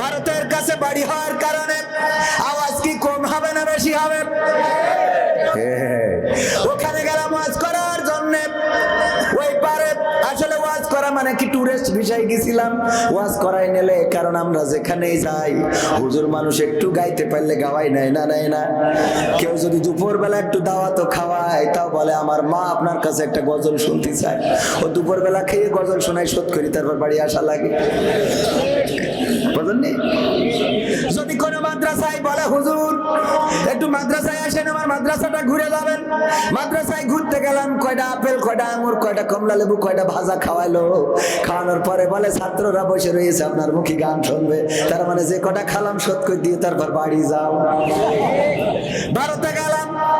ভারতের কাছে বাড়ি হওয়ার কারণে আওয়াজ কি কম হবে না বেশি হবে? হ্যাঁ। ওখানে গেলাম ওয়াজ করার জন্য। ওই পারে আসলে ওয়াজ করা মানে কি টুরিস্ট বিষয় গেছিলাম। ওয়াজ করাই নিলে, কারণ আমরা যেখানেই যাই, হুজুর মানুষ একটু গাইতে পারলে গাওয়াই নেয় না নেয় না। কেউ যদি দুপুর বেলা একটু দাওয়াত খাওয়ায়, তাও বলে, আমার মা আপনার কাছে একটা গজল শুনতে চায়। ও দুপুর বেলা খেয়ে গজল শোনাই শোধ করি, তারপর বাড়ি আসা লাগে। যদি মাদ্রাসায় বলে, হুজুর, একটু মাদ্রাসায় আসেন, আমার মাদ্রাসাটা ঘুরে যাবেন। মাদ্রাসায় ঘুরতে গেলাম, কয়টা আপেল, কয়টা আঙুর, কয়টা কমলা লেবু, কয়টা ভাজা খাওয়াইলো খাওয়ানোর পরে বলে, ছাত্ররা বসে রয়েছে, আপনার মুখী গান শুনবে। তার মানে যে কটা খালাম শোধ করে দিয়ে তারপর বাড়ি যাও। ভারতে গেলাম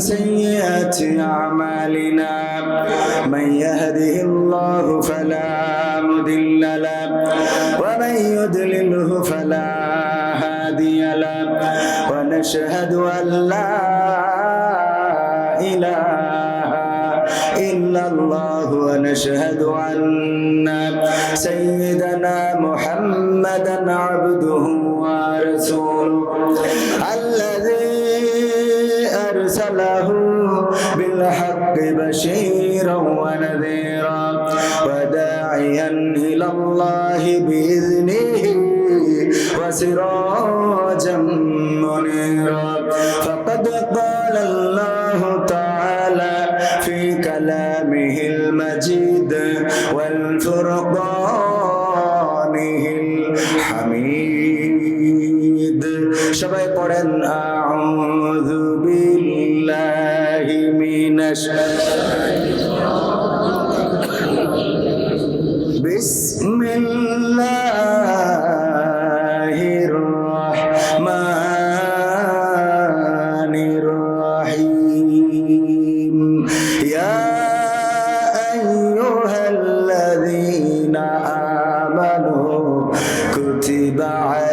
سيئات أعمالنا. من يهده الله فلا مضل له ومن يضلله فلا هادي له. ونشهد أن لا إله إلا الله ونشهد أن سيدنا محمدا عبده ورسوله. بشيرا ونذيرا وداعيا إلى الله بإذنه وسراجا منيرا. فقد قال الله تعالى في كلامه المجيد والفرقانه الحميد. شباب قرن أعوذ بالله من الشيطان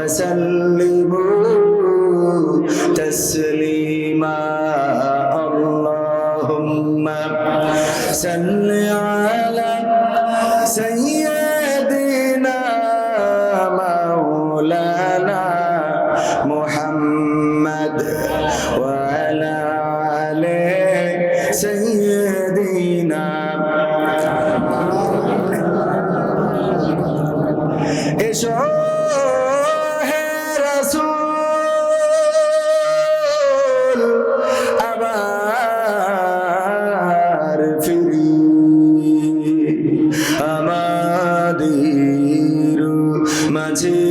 وسلموا تسليما اللهم صل আমাদের মাঝে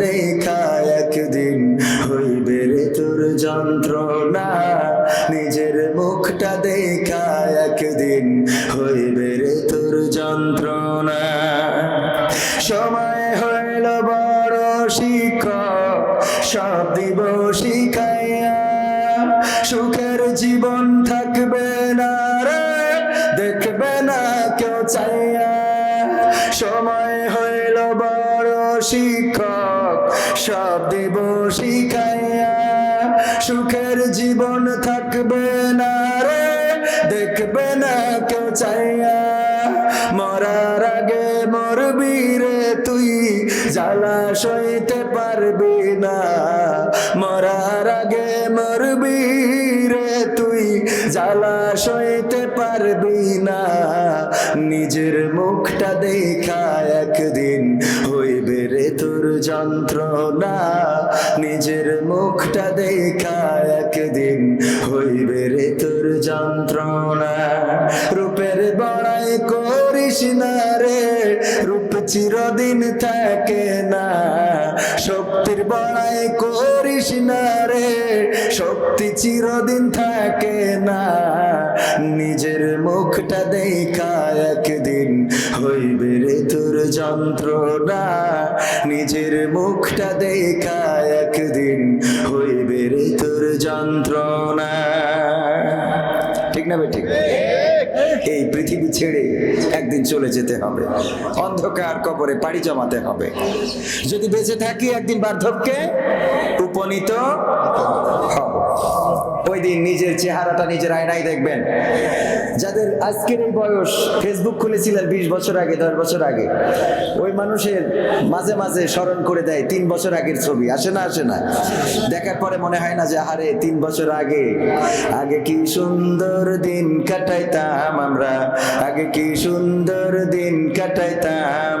দেখা একদিন হইবে রে তোর যন্ত্রণা। সব দিব শিখাইয়া সুখের জীবন থাকবে না রে, দেখবে না কেউ চাইয়া। মরার আগে মরবি রে তুই, জ্বালা সইতে পারবি না। মরার আগে মরবি রে তুই, জ্বালা সইতে পারবি না। নিজের মুখটা দেখা একদিন যন্ত্রণা, নিজের মুখটা দেখা একদিন হইবে রে তোর যন্ত্রণা। রূপের বড়াই করিস না রে, রূপ চিরদিন থাকে না। শক্তির বড়াই করিস না রে, শক্তি চিরদিন থাকে না। নিজের মুখটা দেখা একদিন হইবে রে তোর যন্ত্রণা নিজের মুখটা দেখা একদিন হইবে রে তোর যন্ত্রণা। ঠিক না ঠিক এই পৃথিবী ছেড়ে একদিন চলে যেতে হবে। অন্ধকার কবরে পাড়ি জমাতে হবে। যদি বেঁচে থাকি একদিন বার্ধক্যে উপনীত হব। ওই দিন নিজের চেহারাটা নিজের আয়নায় দেখবেন। যাদের আজকের এই বয়স ফেসবুক খুলেছিলেন বিশ বছর আগে, দশ বছর আগে, ওই মানুষের মাঝে মাঝে স্মরণ করে দেয় তিন বছর আগের ছবি। আসে না আসে না? দেখার পরে মনে হয় না যে, আহারে, তিন বছর আগে। আগে কি সুন্দর দিন কাটাইতাম আমরা। আগে কি সুন্দর দিন কাটাইতাম।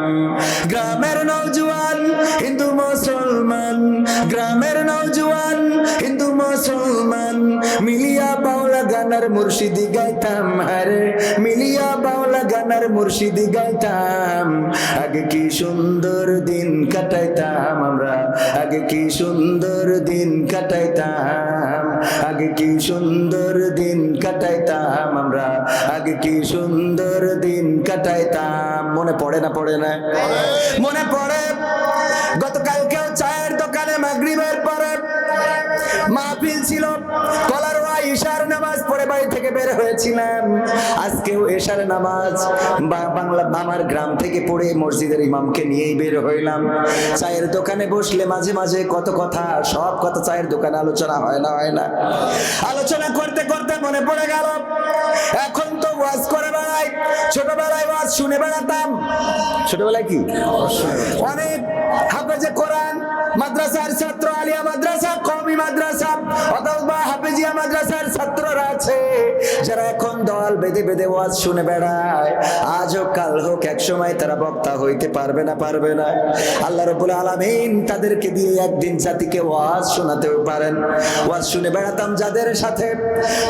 গ্রামের নৌজওয়ান হিন্দু মুসলমান। গ্রামের নৌজওয়ান হিন্দু মুসলমান। মিলিয়া বাউলা গানার মুর্শিদি গাইতাম, আরে মিলিয়া বাউলা গানার মুর্শিদি গাইতাম। আগে কি সুন্দর দিন কাটাইতাম আমরা, আগে কি সুন্দর দিন কাটাইতাম। আগে কি সুন্দর দিন কাটাইতাম আমরা, আগে কি সুন্দর দিন কাটাইতাম। মনে পড়ে না পড়ে না? মনে পড়ে? গতকালকেও চায়ের দোকানে মাগরিবের পরে মাহফিল ছিল ঈশার নামাজ পড়ে বাড়ি থেকে বের হয়েছিলাম। আজকেও এশার নামাজ বা- বাংলা আমার গ্রাম থেকে পড়ে মসজিদের ইমামকে নিয়েই বের হইলাম। চায়ের দোকানে বসলে মাঝে মাঝে কত কথা সব কথা চায়ের দোকানে আলোচনা হয় না হয় না। আলোচনা করতে করতে মনে পড়ে গেল এখন তো ওয়াজ করে বেড়াই। ছোটবেলায় ওয়াজ শুনে বেড়াতাম। ছোটবেলায় কি? অনেক হাফেজে কোরআন মাদ্রাসার ছাত্র মাদ্রাসার ছাত্ররা দল বেঁধে বেঁধে ওয়াজ শুনে বেড়ায়। আজ হোক কাল হোক, এক সময় তারা বক্তা হইতে পারবে না পারবে না। আল্লাহ রবুল আলমিন তাদেরকে দিয়ে একদিন জাতিকে ওয়াজ শোনাতেও পারেন। ওয়াজ শুনে বেড়াতাম যাদের সাথে।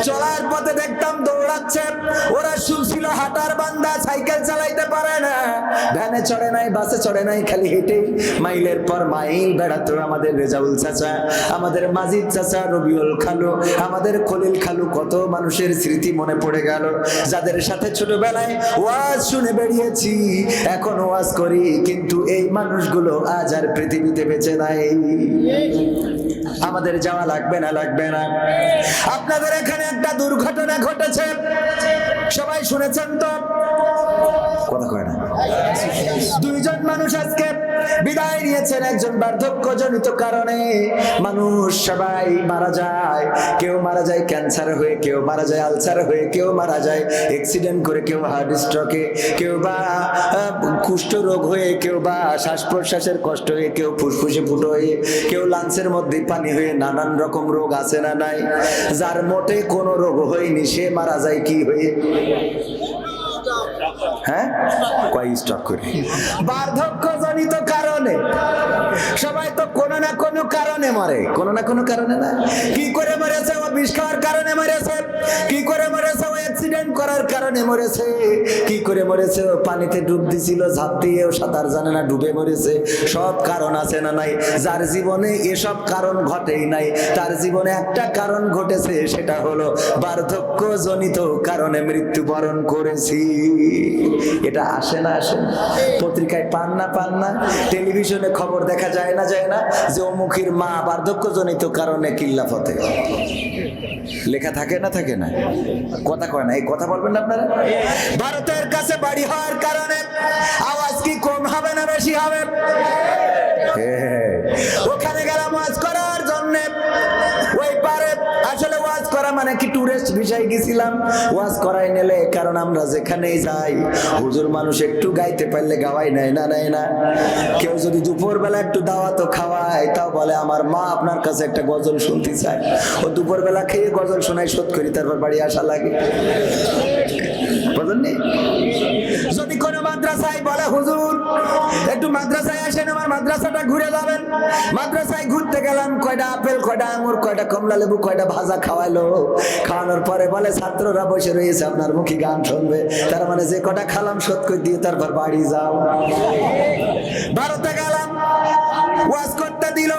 চলার পথে দেখতাম দৌড়াচ্ছে। ওরা শুনছিল, হাঁটার বান্দা সাইকেল চালাইতে পারে না। ভ্যানে চড়ে নাই, বাসে চড়ে নাই, খালি হেঁটে। মাইলের পর মাইল বেড়াতো আমাদের রেজাউল চাচা, আমাদের মাজিদ চাচা, রবিউল খালু, আমাদের খলিল খালু। কত মানুষের স্মৃতি মনে পড়ে গেল। যাদের সাথে ছোটবেলায় ওয়াজ শুনে বেরিয়েছি, এখন ওয়াজ করি, কিন্তু এই মানুষগুলো আজ আর পৃথিবীতে বেঁচে নাই। আমাদের যাওয়া লাগবে না লাগবে না। আপনাদের এখানে একটা দুর্ঘটনা ঘটেছে। সবাই শুনেছেন তো? কথা কয় না। দুইজন মানুষ আজকে বিদায় নিয়েছেন, একজন বার্ধক্যজনিত কারণে। মানুষ সবাই মারা যায়, কেউ মারা যায় ক্যান্সার হয়ে, কেউ মারা যায় আলসার হয়ে, কেউ মারা যায় অ্যাক্সিডেন্ট করে, কেউ হার্ট স্ট্রোকে কেউ বা কুষ্ঠ রোগ হয়ে, কেউ বা শ্বাস প্রশ্বাসের কষ্ট হয়ে, কেউ ফুসফুসে ফুটো হয়ে, কেউ লাংসের মধ্যে পানি হয়ে নানান রকম রোগ আছে না নাই? যার মোটে কোনো রোগ হয়নি, সে মারা যায় কি হয়ে? হ্যাঁ? কয় স্টক করে? বার্ধক্যজনিত কারণে। সবাই তো কোনো না কোনো কারণে মরে। কোনো না কোনো কারণে না। কি করে মরেছে? ও বিষ খাওয়ার কারণে মরেছে। কি করে মরেছে? ও অ্যাক্সিডেন্ট করার কারণে মরেছে। কি করে মরেছে? ও পানিতে ডুব দিছিল, ঝাঁপ দিয়ে ও সাঁতার জানে না, ডুবে মরেছে। সব কারণ আছে না নাই? যার জীবনে এসব কারণ ঘটেই নাই, তার জীবনে একটা কারণ ঘটেছে, সেটা হলো বার্ধক্যজনিত কারণে মৃত্যুবরণ করেছি। এটা আসে না আসে না। পত্রিকায় পান না পান না। টেলিভিশনে খবর দেখা যায় না যায় না। যে অমুখীর মা বার্ধক্যজনিত কারণে কিল্লাফতে লেখা থাকে না থাকে না? কথা কয় না। এই কথা বলবেন না আপনারা? ভারতের কাছে বাড়ি হওয়ার কারণে আওয়াজ কি কম হবে না বেশি হবে? হ্যাঁ, ওখানে গেলাম ওয়াজ করা মানে কি টুরিস্ট ভিসায় গেছিলাম? ওয়াজ করাই নেলে, কারণ আমরা যেখানেই যাই, হুজুর মানুষ একটু গাইতে পারলে গাওয়াই নাই না নাই না? কেউ যদি দুপুর বেলা একটু দাওয়া তো খাওয়ায়, তাও বলে, আমার মা আপনার কাছে একটা গজল শুনতে চায়। ও দুপুর বেলা খেয়ে গজল শোনায়, শোধ করি, তারপর বাড়ি আসা লাগে। বুঝলেন? যদি কোনো মাদ্রাসায় বলে, হুজুর, একটু মাদ্রাসায় আসেন, আমার মাদ্রাসাটা ঘুরে যাবেন। মাদ্রাসায় ঘুরতে গেলাম, কয়টা আপেল, কয়টা আঙুর, কয়টা কমলা লেবু, কয়টা ভাজা খাওয়াইলো খাওয়ানোর পরে বলে, ছাত্ররা বসে রয়েছে, আপনার মুখী গান শুনবে। তার মানে যে কটা খালাম শোধ করে দিয়ে তারপর বাড়ি যাও। ভারতে গেলাম, ওয়াজ করতে দিল।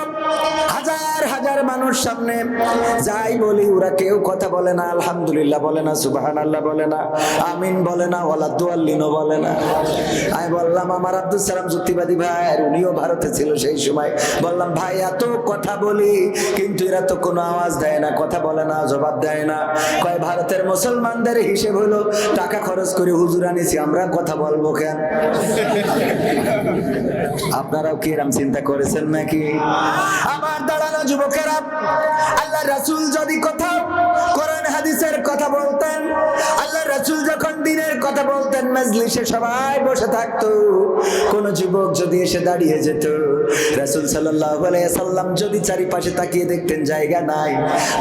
মানুষ সামনে যাই বলি, ওরা কেউ কথা বলে না বলে না সুবাহান আল্লাহ বলে না, আমিন বলে না বলে না। বললাম কিন্তু এরা তো কোনো আওয়াজ দেয় না, কথা বলে না, জবাব দেয় না। কয়, ভারতের মুসলমানদের হিসেব হলো, টাকা খরচ করে হুজুর আনিছি, আমরা কথা বলব কেন? আপনারাও কি এরম চিন্তা করেছেন নাকি? আমার দাঁড়ানো যুবকেরা, আল্লাহ রাসুল যদি কোথাও কোরআন হাদিসের কথা বলতেন, আল্লাহ রাসুল যখন দিনের কথা বলতেন, মজলিসে সবাই বসে থাকতো। কোন যুবক যদি এসে দাঁড়িয়ে যেত রাসূল সাল্লাম যদি চারিপাশে তাকিয়ে দেখতেন জায়গা নাই,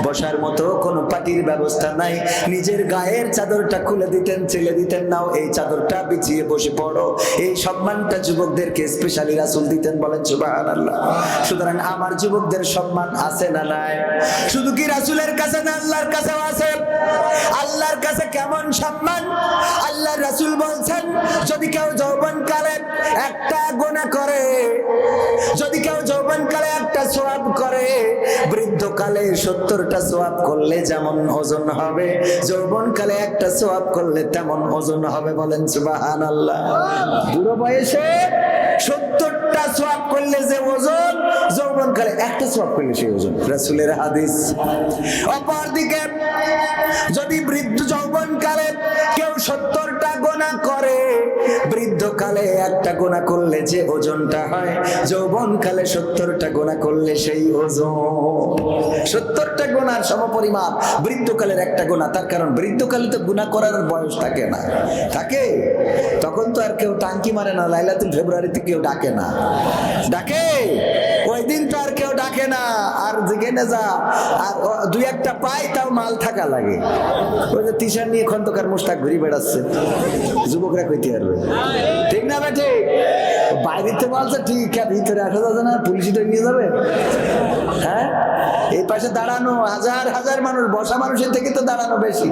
বসার মতো কোনো পাটির ব্যবস্থা নাই, নিজের গায়ের চাদরটা খুলে দিতেন, ছেলে দিতেন, নাও এই চাদরটা বিছিয়ে বসে পড়ো। এই সম্মানটা যুবকদেরকে স্পেশালি রাসুল দিতেন, বলেন সুবহানাল্লাহ। সুতরাং আমার যুবকদের সম্মান আছে না নাই? শুধু কি রাসূলের কাছে না আল্লাহর কাছেও আছে? আল্লাহর কাছে কেমন সম্মান? আল্লাহ রাসূল বলছেন, যদি কেউ যৌবন কালে একটা গুনাহ করে, যদি কেউ যৌবন কালে একটা সোয়াব করে, বৃদ্ধকালে সত্তরটা সোয়াব করলে যেমন ওজন হবে যৌবন কালে একটা সোয়াব করলে তেমন ওজন হবে বলেন সুবাহান আল্লাহ বুড়ো বয়সে সত্তরটা সোয়াব করলে যে ওজন যৌবন কালে একটা সোয়াব করলে সেই ওজন। রাসূলের হাদিস। অপরদিকে, যদি বৃদ্ধ যৌবন কালে সত্তরটা গোনা বৃদ্ধকালে একটা গোনা করলে যে ওজনটা হয় যৌবন কালে সত্তরটা গোনা করলে সেই ওজন। সত্তরটা গোনার সমপরিমাণ বৃদ্ধকালের একটা গোনা, তার কারণ বৃদ্ধকালে তো গুণা করার বয়স থাকে না। থাকে? তখন তো আর কেউ টাঙ্কি মারে না, লাইলাতুল ফেব্রুয়ারিতে কেউ ডাকে না। ডাকে? ওই দিন তো আর কেউ ডাকে না। আর যেখানে যা। আর দুই একটা পাই তাও মাল থাকা লাগে। ওই যে টিশার্ট নিয়ে খন্দকার মুস্তাক ঘুরি বেড়াচ্ছে। যুবকরা কইতে পারবে। ঠিক না বেঠে? বাইরেতে বলছে, ঠিক আর ভিতরে আসা যাবে না পুলিশ নিয়ে যাবে। হ্যাঁ? এই পাশে দাঁড়ানো, হাজার হাজার মানুষ, বসা মানুষের থেকে তো দাঁড়ানো বেশি।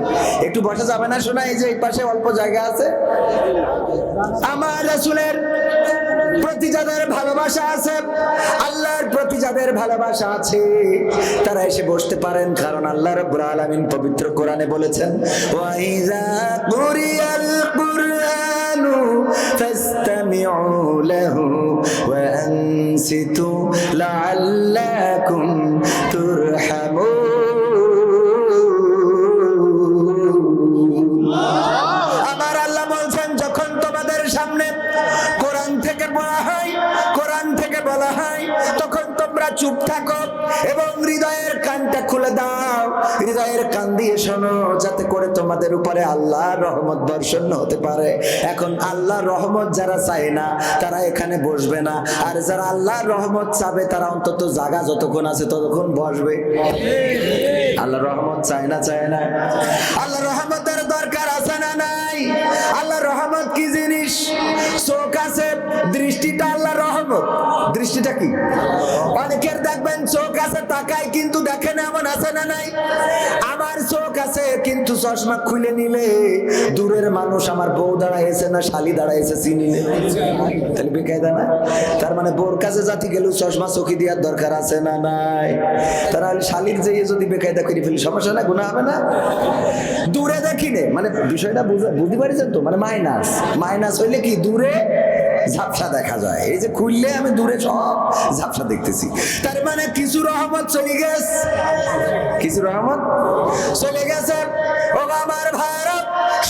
একটু বসা যাবে না শোনা, এই যে এই পাশে অল্প জায়গা আছে। আমার রাসূলের প্রতি যাদের ভালোবাসা আছে, আল্লাহর প্রতি যাদের ভালোবাসা আছে, তারা এসে বসতে পারেন, কারণ আল্লাহ রাব্বুল আলামিন পবিত্র কোরআনে বলেছেন ওয়াইজা কুরিয়াল কুরআনু ফাসতামিউ লাহু ওয়া আনসিতু লাআল্লাকুম চুপ থাকো এবং হৃদয়ের কানটা খুলে দাও। হৃদয়ের কান দিয়ে শোনো, যাতে করে তোমাদের উপরে আল্লাহ রহমত বর্ষণ হতে পারে। এখন আল্লাহ রহমত যারা চায় না, তারা এখানে বসবে না। আর যারা আল্লাহ রহমত চাবে, তারা অন্তত জাগা যতক্ষণ আছে ততক্ষণ বসবে। আল্লাহ রহমত চায় না চায় না। আল্লাহ রহমতের দরকার আছে না, নাই? আল্লাহ রহমত কি জিনিস? চোখ আছে, দৃষ্টিটা আল্লাহ রহমত। দৃষ্টিটা কি? অনেকের দেখবেন চোখ আছে, তাকায় কিন্তু দেখেন এমন আছে না নাই? আমার চোখ আছে, কিন্তু চশমা খুলে নিলে দূরের মানুষ আমার বউ দাঁড়াইছে না, শালি দাঁড়াইছে, চিনি। তাহলে বেকায়দা না? তার মানে বোর কাছে জাতি গেলেও চশমা চোখে দেওয়ার দরকার আছে না নাই? তারা শালির যে যদি বেকায়দা করে ফেলি, সমস্যা না গুণা হবে না? দূরে দেখি নে। মানে বিষয়টা বুঝা- বুঝতে পারছেন তো মানে মাইনাস মাইনাস হইলে কি, দূরে ঝাপসা দেখা যায়। এই যে খুললে আমি দূরে সব ঝাপসা দেখতেছি। তার মানে কিছু রহমত চলে গেছে। কিছু রহমত চলে গেছে। ও আমার ভারত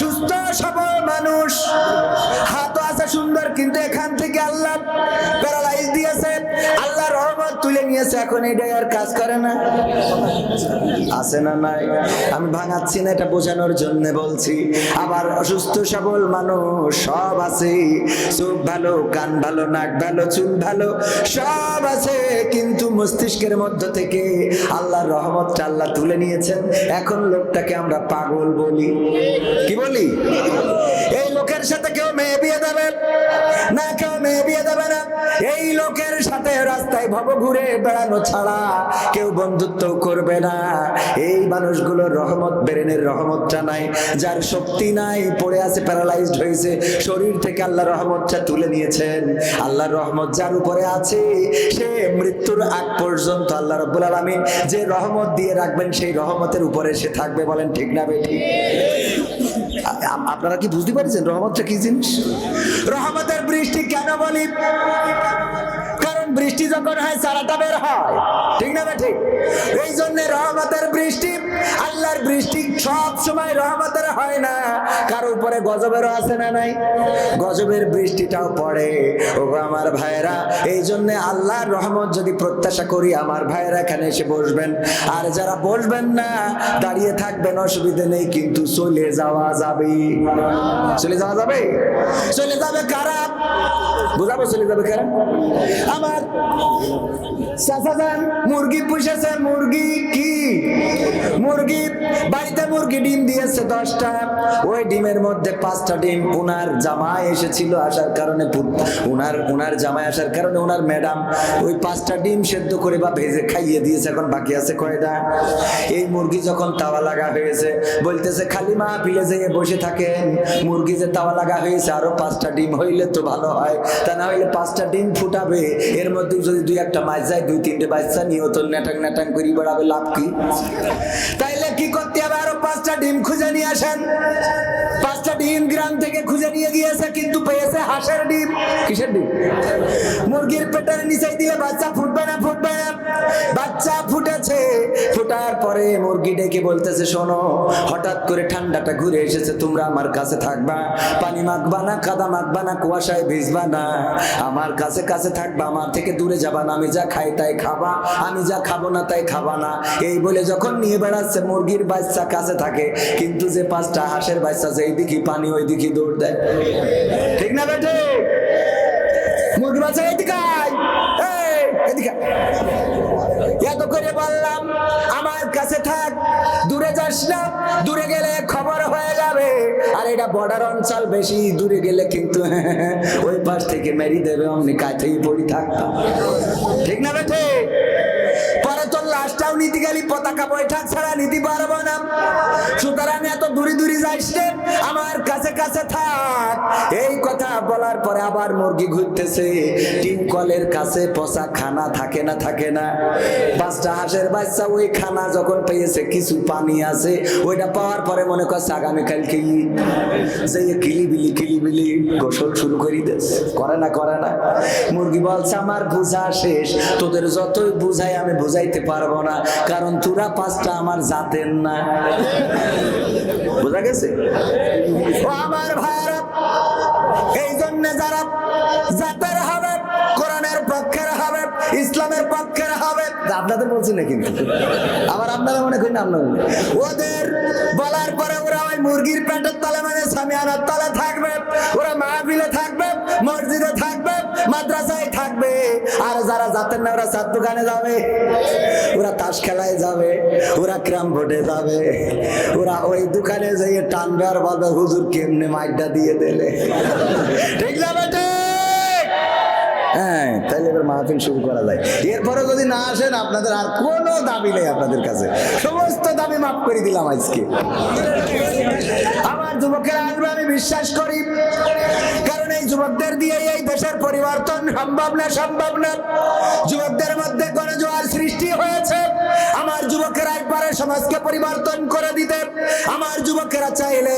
সুস্থ, সবল মানুষ। হাত আছে সুন্দর, কিন্তু এখান থেকে আল্লাহ প্যারালাইজ দিয়েছে। আল্লাহ রহমত তুলে নিয়েছে, এখন এটাই আর কাজ করে না। আছে না নাই? আমি ভাঙাচ্ছি না, এটা বোঝানোর জন্য বলছি। আবার অসুস্থ, সবল মানুষ, সব আছে। চোখ ভালো, কান ভালো, নাক ভালো, চুল ভালো, সব আছে। কিন্তু মস্তিষ্কের মধ্য থেকে আল্লাহর রহমতটা আল্লাহ তুলে নিয়েছেন। এখন লোকটাকে আমরা পাগল বলি। কি বলি? এই লোকের সাথে কেউ মেয়ে বিয়ে দেবে না, কেউ মেয়ে বিয়ে দেবে না। এই লোকের সাথে রাস্তায় ভব ঘুরে বেড়ানো ছাড়া কেউ বন্ধুত্ব করবে না। এই মানুষগুলোর রহমত, বেরেনের রহমতটা নাই যার শক্তি নাই, পড়ে আছে, প্যারালাইজড হয়েছে, শরীর থেকে আল্লাহ রহমতটা তুলে নিয়েছেন। আল্লাহর রহমত যার উপরে আছে, সে মৃত্যুর আগ পর্যন্ত আল্লাহ রব্বুল আলামিন যে রহমত দিয়ে রাখবেন, সেই রহমতের উপরে সে থাকবে বলেন, ঠিক না আ- আপনারা কি বুঝতে পারছেন রহমতটা কি জিনিস? রহমতের বৃষ্টি কেন বলি? বৃষ্টি যখন হয়, সারাটা বের হয়। ঠিক না ঠিক? এই জন্য রহমতের বৃষ্টি, আল্লাহর বৃষ্টি সব সময় রহমতের হয় না। কার উপরে গজবেরও আছে না নাই? গজবের বৃষ্টিটাও পড়ে। ও আমার ভাইরা এই জন্য আল্লাহর রহমত যদি প্রত্যাশা করি, আমার ভাইরা এখানে এসে বসবেন। আর যারা বসবেন না, দাঁড়িয়ে থাকবেন, অসুবিধে নেই, কিন্তু চলে যাওয়া যাবে। চলে যাওয়া যাবে? চলে যাবে কারা? বুঝাবো চলে যাবে কারা? আমার Thank you. চাচা যান মুরগি পুষেছে, মুরগি কি? মুরগি, বাড়িতে মুরগি ডিম দিয়েছে দশটা। ওই ডিমের মধ্যে পাঁচটা ডিম উনার জামাই এসেছিল আসার কারণে উনার উনার জামাই আসার কারণে উনার ম্যাডাম ওই পাঁচটা ডিম সেদ্ধ করে বা ভেজে খাইয়ে দিয়েছে, এখন বাকি আছে কয়টা? এই মুরগি যখন তাওয়া লাগা হয়েছে, বলতেছে, খালি মা পিলে যেয়ে বসে থাকেন। মুরগি যে তাওয়া লাগা হয়েছে, আরও পাঁচটা ডিম হইলে তো ভালো হয়। তা না হইলে পাঁচটা ডিম ফুটাবে, এর মধ্যে যদি দুই একটা মাছ যায় দুই তিনটে বাচ্চা নিয়ে তোর ন্যাটাং ন্যাটাং করি বেড়াবে লাভ কি? তাইলে কি করতে হবে? আরও পাঁচটা ডিম খুঁজে নিয়ে আসেন। ডিম গ্রাম থেকে খুঁজে নিয়ে গিয়েছে, কিন্তু পেয়েছে হাঁসের ডিম। কিসের ডিম? মুরগির পেটের নিচে দিয়ে বাচ্চা ফুটবে না ফুটবে না। বাচ্চা ফুটেছে। ফুটার পরে মুরগি ডেকে বলতেছে, শোনো, হঠাৎ করে ঠান্ডাটা ঘুরে এসেছে, তোমরা আমার কাছে থাকবা। পানি মাখবা না, কাদা মাখবা না, কুয়াশায় ভিজবা না। আমার কাছে কাছে থাকবা, আমার থেকে দূরে যাবা না। আমি যা খাই তাই খাবা, আমি যা খাব না তাই খাবা না। এই বলে যখন নিয়ে বেড়াচ্ছে, মুরগির বাচ্চা কাছে থাকে, কিন্তু যে পাঁচটা হাঁসের বাচ্চা যেই দিকে পানি ওই দিকে দৌড় দেয়। ঠিক না বেটে? মুরগি বাচ্চা এদিকে এদিকে এত করে বললাম, আমার কাছে থাক, দূরে যাস না, দূরে গেলে খবর হয়ে যাবে। আর এটা বর্ডার অঞ্চল, বেশি দূরে গেলে কিন্তু ওই পাশ থেকে মেরি দেবে, অমনি কাছেই পড়ি থাকতাম। ঠিক না বেঠে পরে তোর লাশটাও নিতে গেলি, পতাকা বৈঠক ছাড়া নিতে পারব না। সুতরাং এত দূরে দূরে যাইস আমার কাছে কাছে থাক। এই কথা বলার পরে আবার মুরগি ঘুরতেছে। টিউকলের কাছে পচা খানা থাকে না থাকে না। পাঁচটা হাঁসের বাচ্চা ওই খানা যখন পেয়েছে, কিছু পানি আছে, ওইটা পাওয়ার পরে মনে করছে আগামীকালকে যে কিলিবিলি কিলিবিলি গোসল শুরু করি দেস করে না করে না। মুরগি বলছে, আমার বোঝা শেষ। তোদের যতই বুঝাই, আমি বুঝাইতে পারব না। কারণ চূড়া পাঁচটা আমার জাতের না। বোঝা গেছে? আমার ভাইরা এই জন্য যারা জাতের ইসলামের পক্ষের হবে? আপনাদের বলছি না কিন্তু। আবার আপনারা মনে করেন আপনার ওদের বলার পরে ওরা ওই মুরগির পেটের তলে মানে সামিয়ানার তলে থাকবে। ওরা মাহফিলে থাকবে, মসজিদে থাকবে, মাদ্রাসায় থাকবে। আর যারা জাতের না, ওরা চার দোকানে যাবে। ওরা তাস খেলায় যাবে, ওরা ক্রাম ভোটে যাবে। ওরা ওই দোকানে যেয়ে টানবে আর বলবে, হুজুর কেমনে মাইকটা দিয়ে দিলে? ঠিক না বেটে? হ্যাঁ তাহলে এবার মাহফিল শুরু করা যায়। এরপরে যদি না আসেন, আপনাদের আর কোনো দাবি নেই আপনাদের কাছে। সমস্ত দাবি মাফ করে দিলাম আজকে। আমার যুবকেরা আসবে আমি বিশ্বাস করি। কারণ এই যুবকদের দিয়ে এই দেশের পরিবর্তন সম্ভব না সম্ভব না। যুবকদের মধ্যে গণজোয়ার সৃষ্টি হয়েছে। আমার যুবকেরা একবারে সমাজকে পরিবর্তন করে দিতে। আমার যুবকেরা চাইলে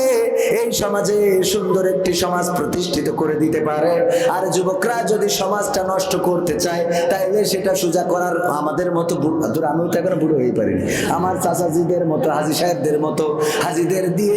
এই সমাজে সুন্দর একটি সমাজ প্রতিষ্ঠিত করে দিতে পারে। আর যুবকরা যদি সমাজটা নষ্ট করতে চায়, তাইলে সেটা সোজা করার আমাদের মতো ধর আমিও তো এখনও বুড়ো হয়ে পারিনি। আমার চাচাজিদের মতো, হাজি সাহেবদের মতো, হাজিদের দিয়ে